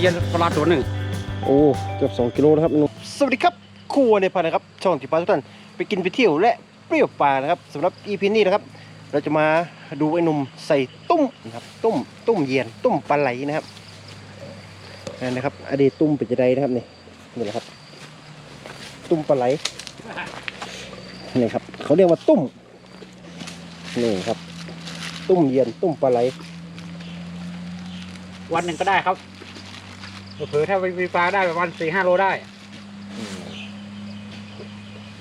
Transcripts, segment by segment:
เย็นปลาตัวหนึ่งโอ้เกือบ2กิโลนะครับนุ่มสวัสดีครับครัวในพันนะครับ ช่องที่พาทุกท่านไปกินไปเที่ยวและเปรี้ยวปลานะครับสำหรับ EP นี้นะครับ เราจะมาดูไอ้หนุ่มใส่ตุ้มนะครับตุ้มตุ้มเย็นตุ้มปลาไหลนะครับนั่นนะครับอดีตตุ้มเป็นจะไดนะครับนี่นี่แหละครับ ตุ้มปลาไหลนี่ครับ เขาเรียกว่าตุ้มนี่ครับ ตุ้มเย็นตุ้มปลาไหลวันหนึ่งก็ได้ครับ เผื่อๆถ้ามีปลาได้ประมาณสี่ห้าโลได้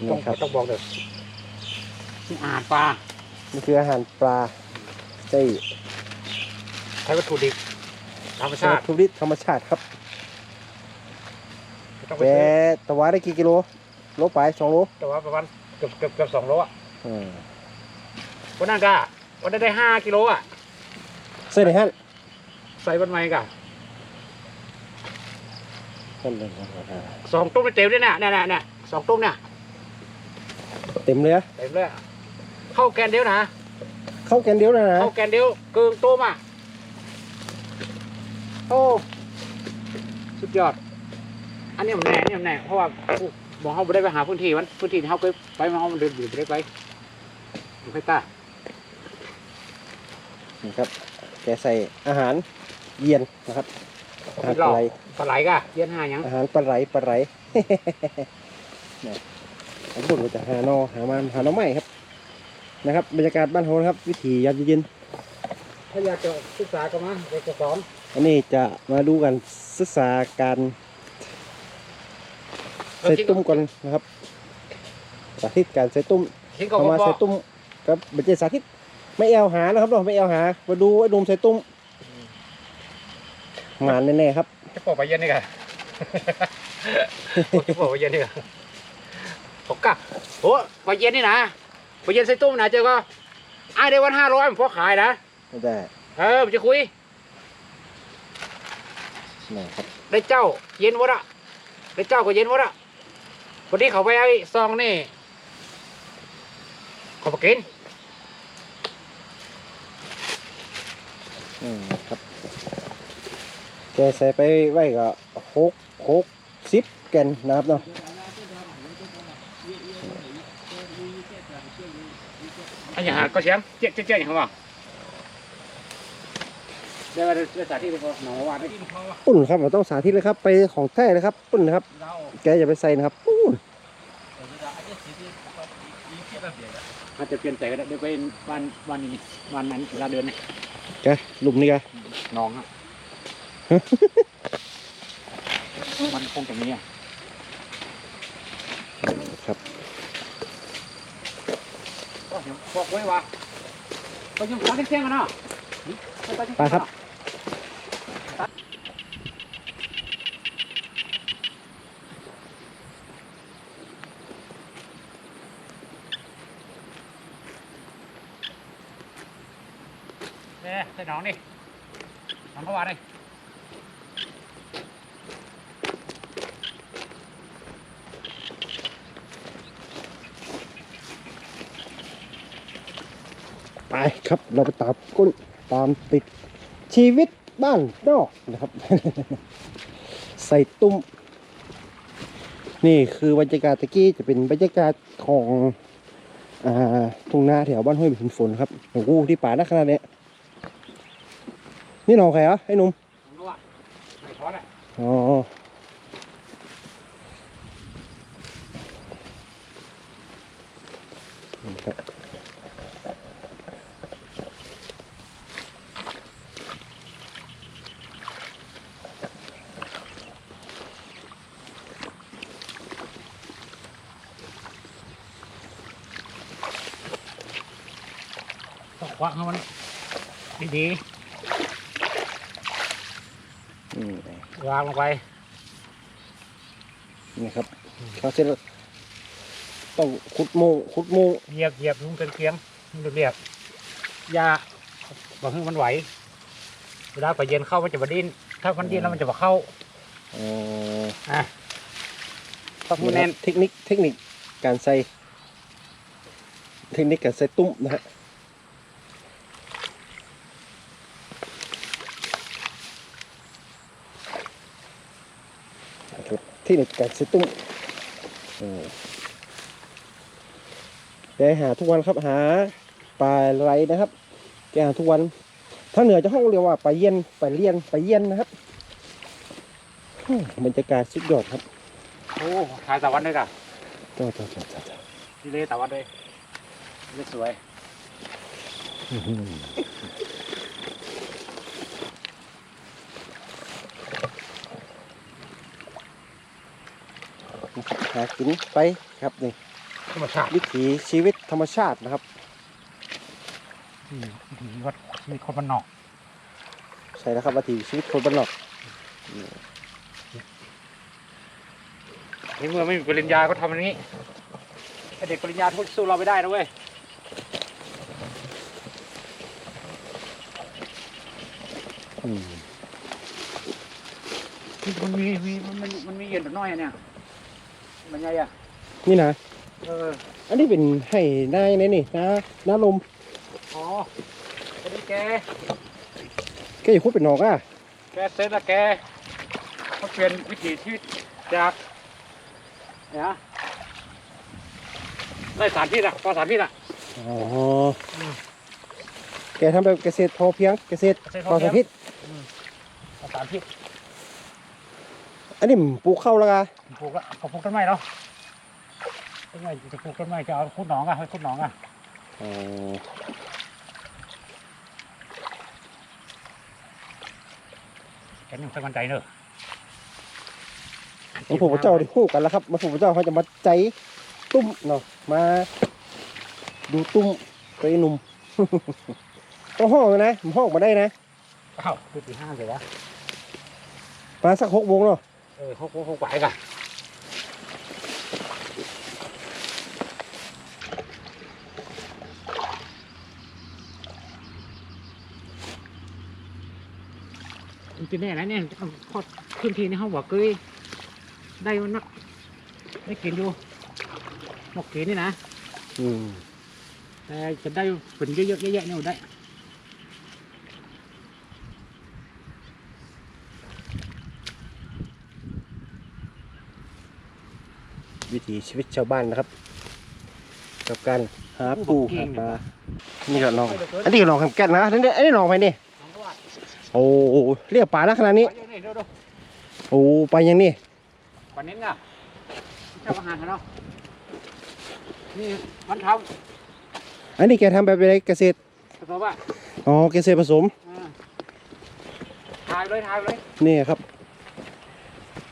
ต้องนี่ครับ ต้องบอกเลยอาหารปลานี่คืออาหารปลาใช่ใช้วัตถุดิบธรรมชาติทุริธรรมชาติครับไม่ต้องไปแกซื้อตะวันได้กี่กิโลโลไปสองโลแต่ว่าประมาณเกือบเกือบเกือบสองโลอะอืมวันนั้นก็วันนั้นได้ห้ากิโลอะเส้นไหนฮะใส่วันใหม่ก็เส้นเลยครับอ่าสองตุ้มเต็มเลยเนี่ยเนี่ยเนี่ยเนี่ยสองตุ้มเนี่ยเต็มเลยอะเต็มเลยอะเข้าแกนเดียวนะเข้าแกนเดียวนะนะเข้าแกนเดียวเกิงตุ้มอะโอ้สุดยอด อันนี้มันแน่อันนี้มันแน่เพราะว่าบอกเขาไม่ได้ไปหาพื้นที่มันพื้นที่ที่เขาเคยไปมาเขามันเดินอยู่ไม่ได้ไปอยู่ใกล้ตานี่ครับ แกใส่อาหารเย็นนะครับอาหารปลาไหล ปลาไหลก็เย็นห้าหยังอาหารปลาไหลปลาไหลเนี่ยผมพูดว่าจะหาหนอหามันหาหน่อไม้ครับนะครับ บรรยากาศบ้านโฮนะครับ วิถียามเย็นถ้าอยากจะศึกษาก็มาเด็กจะสอนอันนี้จะมาดูกันศึกษาการใส่ตุ้มก่อนนะครับ สาธิตการใส่ตุ้มทิ้งก็เอาบอมาใส่ตุ้มครับบัจเจสาธิต ไม่เอาหานะครับเราไม่เอาหา มาดูไอ้หนุ่มใส่ตุ้มงานแน่ๆครับ จะปอกไปเย็นนี่กันจะปอกไปเย็นนี่กันผมกะโอ้ไปเย็นนี่นะไปเย็นใส่ตุ้มนะเจ้าก็ไอ้ายได้วันห้าร้อยมันพอขายนะไม่ได้เออมันจะคุยนะครับได้เจ้า เย็นวะละได้เจ้าก็เย็นวะละวันนี้เขาไปไอ้ซองนี่เขาไปกิน อืมครับ แกใส่ไปไว้ก็หกหกสิบแกนนะครับเนาะอันอย่างหาก็เสียงเจ๊กเจ๊กเจ๊กอย่างเขาบอกเดี๋ยวเดี๋ยวสาธิตเขาหนอว่าได้ปุ่นครับเราต้องสาธิตเลยครับ ไปของแท้เลยครับปุ่นนะครับ แกอย่าไปใส่นะครับปุ่นอาจจะเปลี่ยนใจก็ได้เดี๋ยวไปวันวันนี้วันนั้นเวลาเดินเนี่ยแกหลุมนี่แกน้องอะ มันคงจะมีอะครับก็เดี๋ยวบอกไว้ว่าก็ยังขอเที่ยงๆกันเนาะไปครับเนี่ยใส่น้องดิน้องเขาว่าดิ ไปครับเราไปตามก้นตามติดชีวิตบ้านนอกนะครับ ใส่ตุ้ม นี่คือบรรยากาศตะกี้จะเป็นบรรยากาศของอ่าทุ่งนาแถวบ้านห้วยหินฝนครับโอ้โหที่ป่านักขนาดเนี้ยนี่หนองใครเหรอไอ้หนุ่มน้องเขาว่าไม่พอละอ๋อนี่ครับ วักให้มันดีอืมๆวางลงไป นี่ครับเขาเสร็จแล้วต้องขุดโมงขุดโมงเหยียบเหยียบลุงเป็นเคียงมันเรียบๆอยาบอกให้มันไหว เวลาไปเย็นเข้ามันจะมาดิ้น ถ้ามันดิ้นแล้วมันจะมาเข้า เอ่ออะต้องมืนี่อคแน่รับนเทคนิคเทคนิคการใส่เทคนิคการใส่ตุ้มนะฮะ เทคนิคการใส่ตุ้มเออแกหาทุกวันครับหาปลาไหลนะครับแกหาทุกวันทางเหนือจะห้องเรียกว่าปลาเย็นปลาเลียนปลาเย็นนะครับโอ้บรรยากาศสุดยอดครับโอ้ถ่ายตะวันด้วยกันจ้าจ้าจ้าจ้าจ้าดีเลยตะวันด้วยนี่สวย หือหากินไปครับนี่ธรรมชาติวิถีชีวิตธรรมชาตินะครับอืมมีวัดมีคนบ้านนอก ใช่แล้วครับวิถีชีวิตคนบ้านนอกในเมื่อไม่มีปริญญาก็ทำอย่างนี้ไอ้เด็กปริญญาทุกสู้เราไม่ได้นะเว้ยอืมมันมีมีมันมันมันมีเย็นแบบน้อยอะเนี่ย มันไงอะนี่นะเอออันนี้เป็นให้นายนี่นี่นะน้าลมอ๋อไอ้นี่แกแกอย่าพูดเป็นนอกอะแกเซ็ตละแกเขาเปลี่ยนวิถีชีวิตจากเนี่ยนะได้สารพิษอะปลอดสารพิษอะอ๋ออมแกทำแบบเกษตรพอเพียงเกษตรเกษตรปพลออดเพียสางรพิษปลอดสารพิษอั นนี้มันปลูกเข้าวแล้วกะปลูกละเขาปลูกต้นไม้เนาะต้นไม้จะปลูกต้นไม้จะเอาขุดหนองอะให้ขุดหนองอะอ๋อแกยังสมันใจเนอะหลวงปู่พระเจ้าได้คู่กันแล้วครับหลวงปู่พระเจ้าเขาจะมาใจตุ้มเนาะมาดูตุ้มตัวไอ้หนุ่มต้องห้องเลยนะผมห้องมาได้นะอ้าวคือตีห้าเลยวะมาสักหกโมงเนาะ เออหกหกหกไปกันมันเป็นแน่นะเนี่ยพอขึ้นทีนี่เขาบอกเคยได้มันนักได้กินอยู่นกกินนี่นะ อืมแต่จะได้เป็นเยอะๆแยะๆเนี่ยได้ วิถีชีวิตชาวบ้านนะครับ กับการหาปูหาปลานี่ก็น้อง อันนี้ก็น้องแคมแก่นนะอันนี้อันนี้น้องไปนี่น้องก็ว่าโอ้เรียกปลานะขนาดนี้ไปยังไงดูดูโอ้ไปยังนี่วันนี้น่ะเจ้าอาหารเขาเนาะนี่มันทอันนี้แกทำแบบอะไรเกษตรำแต่ว่าอ๋อเกษตรผสมอ่าถ่ายเลยถ่ายเลยนี่ครับ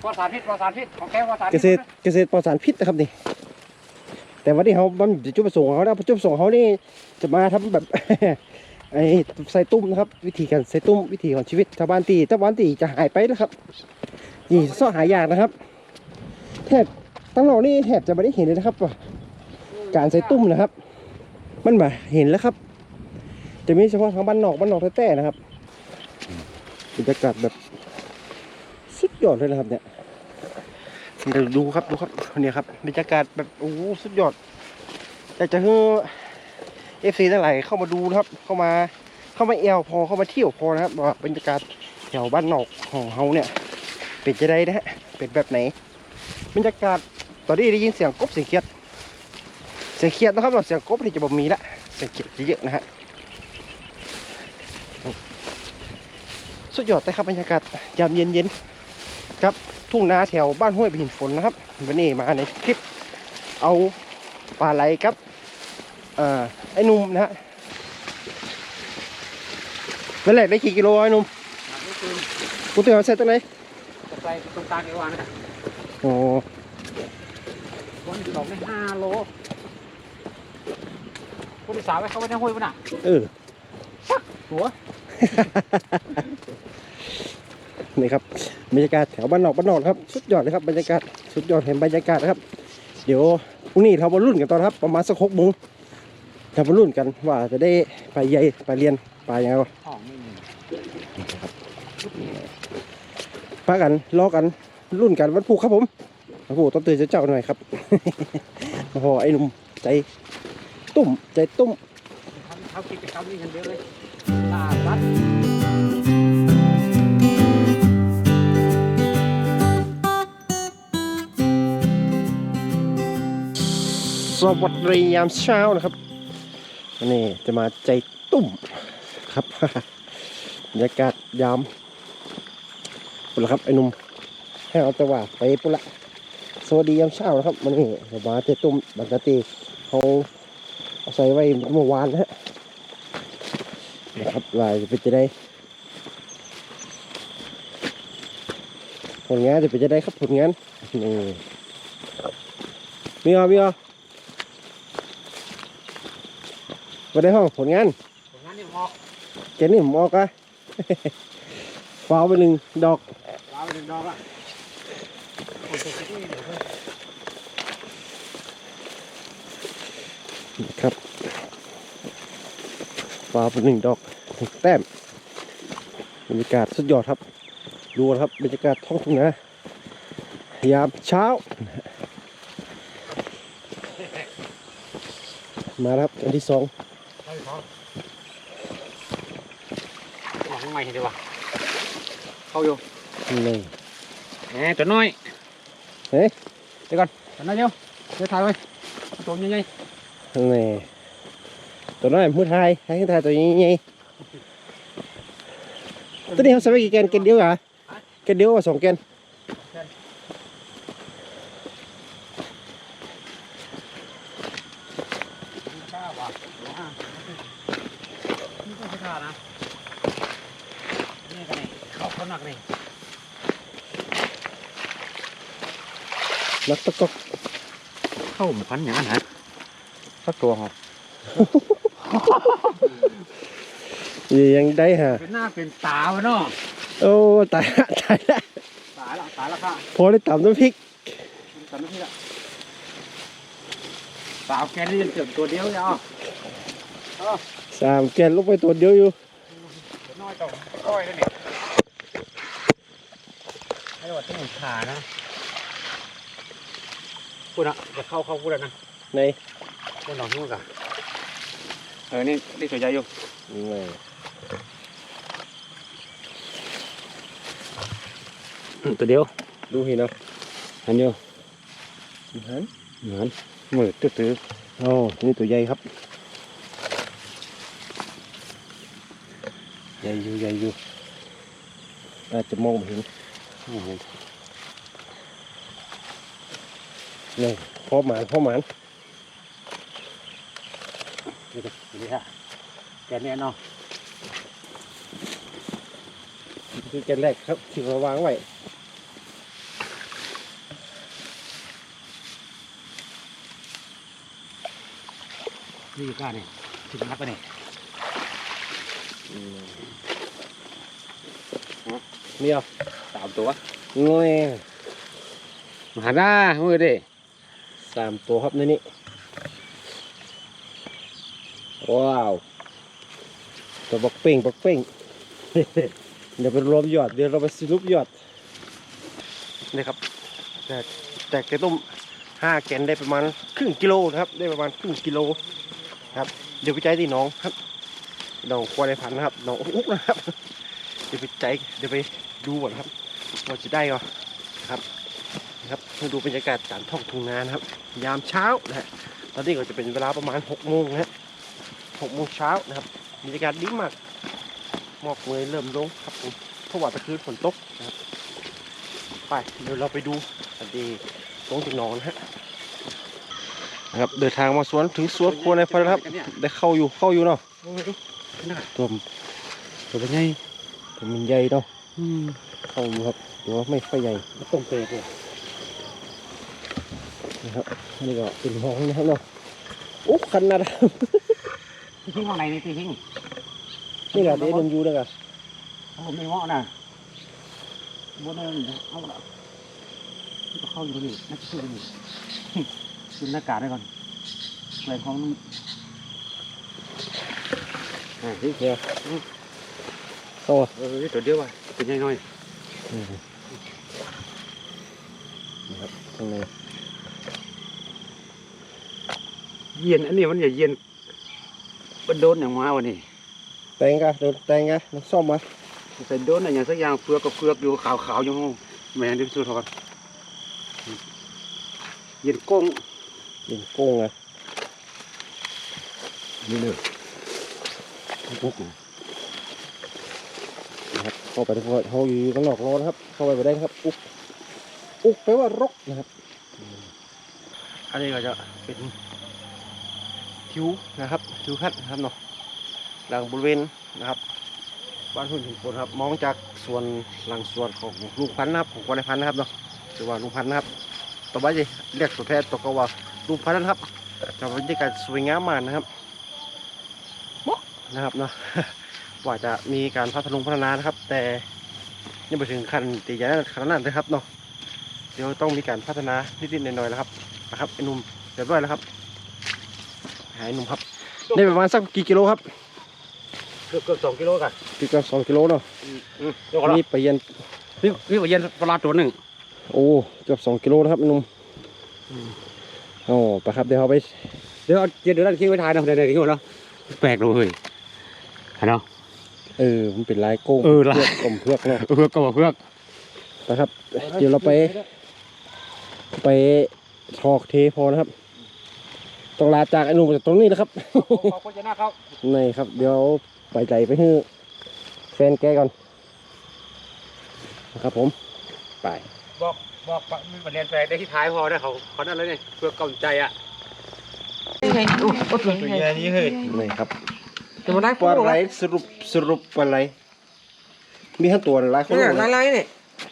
ปลอดสารพิษปลอดสารพิษของแกปลอดสารเกพิษษตรเกษตรปลอดสารพิษนะครับนี่ แต่วันนี้เขามันจุดประสงค์ของเขานะจุดประสงค์ของเขานี่จะมาทำแบบ ไอ้ใส่ตุ้มนะครับ วิธีการใส่ตุ้มวิธีของชีวิตชาวบ้านตีชาวบ้านตีจะหายไปแล้วครับนี่ซ่อหายากนะครับ แทบตั้งเรานี่แทบจะไม่ได้เห็นเลยนะครับว่าการใส่ตุ้มนะครับ มันมาเห็นแล้วครับ จะมีเฉพาะทางบ้านนอกบ้านนอกแท้ๆนะครับบรรยากาศแบบสุด ยอดเลยนะครับเนี่ยเดี๋ยวดูครับดูครับเนี่ยครับบรรยากาศแบบโอ้สุดยอดอยากจะให้เอฟซีทั้งหลายเข้ามาดูนะครับ เข้ามาเข้ามาเอวพอเข้ามาเที่ยวพอนะครับว่าบรรยากาศแถวบ้านนอกของเฮาเนี่ย เป็นจะได้นะฮะเป็นแบบไหน บรรยากาศตอนนี้ได้ยินเสียงกบเสียงเขียด เสียงเขียดนะครับเสียงกบที่จะบ่มีละเสียงเขียดเยอะนะฮะสุดยอดเลยครับบรรยากาศยามเย็นๆ ครับทุ่งนาแถวบ้านห้วยหินฝนนะครับวันนี้มาในคลิปเอาปลาไหลครับเอ่อไอ้หนุ่มนะฮะนั่นแหละได้กี่กิโลไอ้หนุ่มนี่คือกูเตือนเสร็จตั้งไหนจะใส่ตรงกลางเอวานะโอ้วันสองได้ห้าโลผู้ที่สาวไว้เขาไว้ในห้วยป่ะน่ะเออหัวนี่ครับ บรรยากาศแถวบ้านนอกบ้านนอกครับสุดยอดเลยครับบรรยากาศสุดยอดเห็นบรรยากาศนะครับ เดี๋ยวพรุ่งนี้เรามารุ่นกันตอนครับ ประมาณสักหกโมงเรามารุ่นกันว่าจะได้ไปใหญ่ไปเรียนไปยังไงวะห้องไม่มีพักกันรอกันรุ่นกันวันผูกครับผมวันผูกต้องตื่นเจ้าหน่อยครับโอ้โหไอ้หนุ่มใจตุ้มใจตุ้มทำกิจกรรมนี้กันเดียวเลยลาบัด วัสดียามเช้านะครับนนี้จะมาใจตุ่มครับบรรยากาศยามปุละครับไอ้หนุ่มให้เอาต่ว่าไปปุละสวัสดียามเช้านะครับวันนี้เรามาใจตุ่มบางกะตีเขาเอาใส่ไว้เมื่อวานนะฮะนะครับลายจะเป็นจะได้ผลงานจะเป็นจะได้ครับผลงานนี่มีอะมีอะ มาได้ห้องผลงานผลงานนี่ออกเจนนี่ผมออกอะฟาวไปหนึ่งดอกวางไปหนึ่งดอกละโอ้ยเดี๋ยวเดี๋ยวเดี๋ยวเดี๋ยวครับฟาวไปหนึ่งดอกหนึ่งแต้มบรรยากาศสุดยอดครับ ดูนะครับบรรยากาศท้องทุ่งนายามเช้า มาแล้วครับอันที่สอง เข้าไปพร้อม วางข้างในเห็นดีวะเข้าอยู่นี่แหมตัวน้อยเฮ้ยตัวน้อยเดียวเดี๋ยวถ่ายไว้เอาตัวใหญ่นี่ตัวน้อยมือไทยให้ไทยตัวนี้ไงตัวนี้เขาใส่ไปกี่แกนแกนเดียวเหรอแกนเดียวว่าสองแกน ๆกล้าว่ะอะนี่ก็ใช้ท่านะนี่กันนี่เข้าคนหนักนี่นักตะกอกเข้าหมพันอย่างนั้นฮะสักตัวเหรอยังได้ฮะเป็นหน้าเป็นตาวะเนาะโอ้ตายละตายละตายละตายละค่ะพอได้ตำน้ำพริกจำไม่ผิดละสาวแกนี่ยังเจ็บตัวเดียวเนี่ยอะสามแกนลงไปตัวเดียวอยู่น้อยต่อก้อยแล้วเนี่ ยให้ว่าต้องขานะพูดนะจะเข้าเข้าพูดแล้วนะในพูดหนองพูดกันเออนี่นี่ตัวใหญ่อยู่นี่ตัวเดียวดูเห็นเนาะอันเดียวหันเหมือนมือตื้อโอ้นี่ตัวใหญ่ครับใหญ่อยู่ใหญ่อยู่อาจจะมองไม่เห็น ๆอืมนี่พอหมานพอหมานนี่ก็นี่ฮะแกเนี่ยเนาะคือแกนแรกครับที่เราวางไว้นี่ก้าเนี่ยถึงนักไปเนี่ยนี่เอาสามตัวงอยมาหาหน้ามือดิสามตัวครับในนี้ว้าวตัวบักเป้งบักเป้งเดี๋ยวไปรวมยอดเดี๋ยวเราไปสรุปยอดนี่ครับ แต่แต่แกต้มห้าแกนได้ประมาณครึ่งกิโลนะครับ ได้ประมาณครึ่งกิโลครับ เดี๋ยวไปใจที่น้องครับน้องควายพันนะครับน้องอุ๊กนะครับ เดี๋ยวไปใจเดี๋ยวไปดูก่อนครับ ว่าจะได้ก่อนครับนะครับมาดูบรรยากาศการท่องทุ่งนานะครับ ยามเช้านะฮะตอนนี้ก็จะเป็นเวลาประมาณหกโมงนะฮะหกโมงเช้านะครับบรรยากาศดีมากหมอกเมยเริ่มลงครับผมเพราะว่าตะคืนฝนตกนะครับไปเดี๋ยวเราไปดูอันดีตรงที่นอนนะฮะนะครับเดินทางมาสวนถึงสวนครัวในพันครับ ได้เข้าอยู่เข้าอยู่เนาะโอ้ยดูน่าตัวตัวเป็นไงตัวมันใหญ่เนาะอืม เข้าอยู่ครับตัวไม่ค่อยใหญ่ต้มเปรย์เลยนะครับนี่ก็เป็นห้องนะครับเนาะโอ้คันนาดที่ทิ้งข้างในนี่ที่ทิ้งนี่แหละเดี๋ยวมันอยู่นะกะผมไม่เหมาะนะบนนั้นเอาละก็เข้าอยู่ตรงนี้นักสู้นี่ขึ้นหน้ากากได้ก่อนแหวนของมันอ่าที่เนี่ยเข้าอะเออตัวเดียวว่ะเป็นยัง ไงอืมนะครับข้างในเย็นอันนี้มันอย่าเย็นมันโดนอย่างมาวันนี้แตงกะเดินแตงกะน้ำส้มมาใส่โดนอะไรอย่างสักอย่างเปลือกกับเปลือกอยู่ขาวๆอยู่ห้องแม่ดิบสุดทอนเย็นก้งดินโก้งอะนี่เลยปุ๊กนะครับ เข้าไปที่เขาอยู่ข้างนอกรอนะครับ เข้าไปไม่ได้ครับ อุกอุกแปลว่ารกนะครับ อันนี้ก็จะเป็นทิวนะครับทิวทัศน์นะครับเนาะหลังบริเวณนะครับ บ้านหุ่นหินปนครับ มองจากส่วนหลังส่วนของลุงพันธุ์นะครับของคนในพันธุ์นะครับเนาะหรือว่าลุงพันธุ์นะครับ ต่อไปจะเรียกตัวแทนตัวก็ว่าลุงพันธุ์นะครับจะเป็นบรรยากาศสวยงามมากนะครับเหมาะนะครับเนาะ ว่าจะมีการพัฒนาพัฒนานะครับ แต่ยังไม่ถึงขั้นตีใหญ่ขนาดนั้นนะครับเนาะเดี๋ยวต้องมีการพัฒนานิดๆหน่อยๆแล้วครับนะครับไอ้หนุ่มเรียบร้อยแล้วครับหายหนุ่มครับได้ประมาณสักกี่กิโลครับเกือบเกือบสองกิโลกันกี่ก็สองกิโลเนาะเดี๋ยวก่อนละนี่ไปเย็นพี่พี่ว่าเย็นปลาตัวหนึ่งโอ้เกือบสองกิโลนะครับไอ้หนุ่มโอ้ไปครับเดี๋ยวเอาไปเดี๋ยวเอาเย็นเดี๋ยวนั่นคิดไว้ทายนะเดี๋ยวเดี๋ยวคิดไว้เนาะแปลกเลยเห็นเนาะ เออมันเป็นลายโก้งเออลายพืกกลมเพือกเนาะเพื่อกก็บอกเพื่อกนะครับ เดี๋ยวเราไป ไปทอกเทพอนะครับ ต้องลาจากไอ้หนุ่มจากตรงนี้นะครับ ขอบคุณเจ้าหน้าเขานี่ครับ เดี๋ยวไปใจไปให้แฟนแกก่อนนะครับผม ไป บอกบอกมีประเด็นแปลกได้ที่ท้ายพอได้เขาเขานั่นเลยเนี่ยเพื่อก่อนใจอะตัวใหญ่นี่เฮ้ยนี่ครับ จะมาได้ปลาไหลสรุปสรุปปลาไหลมีทั้งตัวหลายคนเนี่ยเลยอะไรเนี่ย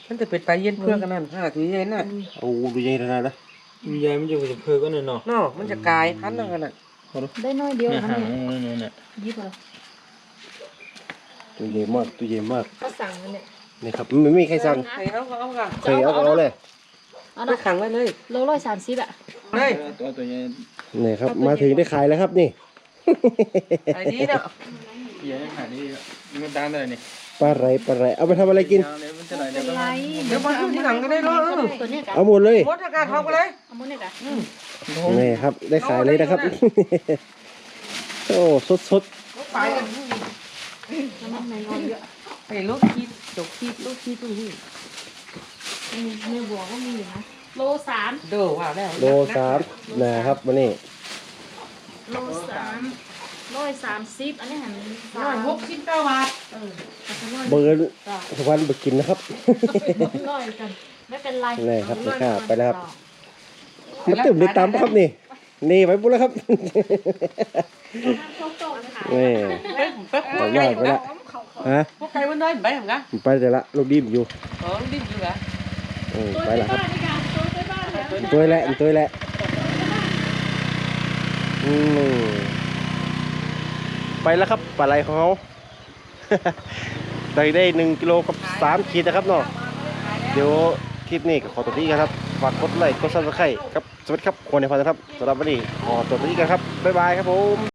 มันจะเป็นไตเย็นเพื่อกันนั่นขนาดที่เย็นน่ะโอ้ดูใหญ่ขนาดนะยายมันอยู่กับเพื่อก็เนาะเนาะมันจะกลายพันธุ์นั่นกันน่ะได้น้อยเดียวเนี่ยนะหางเนี่ยนั่นน่ะยิบเหรอตัวใหญ่มากตัวใหญ่มากก็สั่งมันเนี่ยนี่ครับไม่มีใครสั่งใครเอาก็เอากันเคยเอาก็เอาเลยเอาไปเนาะขังไว้เลยโลร้อยสามสิบอะเลยตัวตัวใหญ่นี่ครับมาถึงได้ขายแล้วครับนี่ ไอ้นี้เนาะใหญ่ขนาดนี้มันดังเลยนี่ปลาไหลปลาไหลเอาไปทำอะไรกินเอาเลยมันจะไหลเป็เดี๋ยนวก็ไรเดี๋ยวมาขึ้นที่หลังก็ได้เนาะตัวเนี้ยกันเอาหมดเลยหมดอากาศทำกันเลยเอาหมดเนี่ยกันนี่ครับได้ขายเลยนะครับ โอ้สดสดไปกันน้ำมันไม่น้อยเยอะไอ้ลูกคิดจกคิดลูกคิดลูกคิดอืมเนื้อบัวก็มีอยู่นะโลสามเด้อว่าแล้วโลสามนะครับวันนี้ โลสามร้อยสามสิบอันนี้หันร้อยหกสิบเก้าบาทเออเอาไปร้อยเบิร์นต่อทุกวันไปกินนะครับร้อยกันไม่เป็นไรนี่ครับนี่ค่ะไปแล้วครับมาตื่มได้ตามครับนี่นี่ไว้บุญแล้วครับเขาโตขายนี่เฮ้ยไปไปยอดไปละฮะพวกใครวันนั้นไปเหมือนกันไปแต่ละลูกดิมอยู่เออดิ้นอยู่เหรออืมตัวไปที่ละครับบ้านนี่กันตัวที่บ้านแล้วตัวแหละตัวแหละ อืมไปแล้วครับปลาไหลของเขาได้ได้หนึ่งกิโลกับสามขีดนะครับเนาะเดี๋ยวคลิปนี้ก็ขอตัวนี้กันครับฝากกดไลค์กดซับสไครต์ครับสวัสดีครับคนในพันธุ์นะครับสำหรับวันนี้ขอตัวนี้กันครับบ๊ายบายครับผม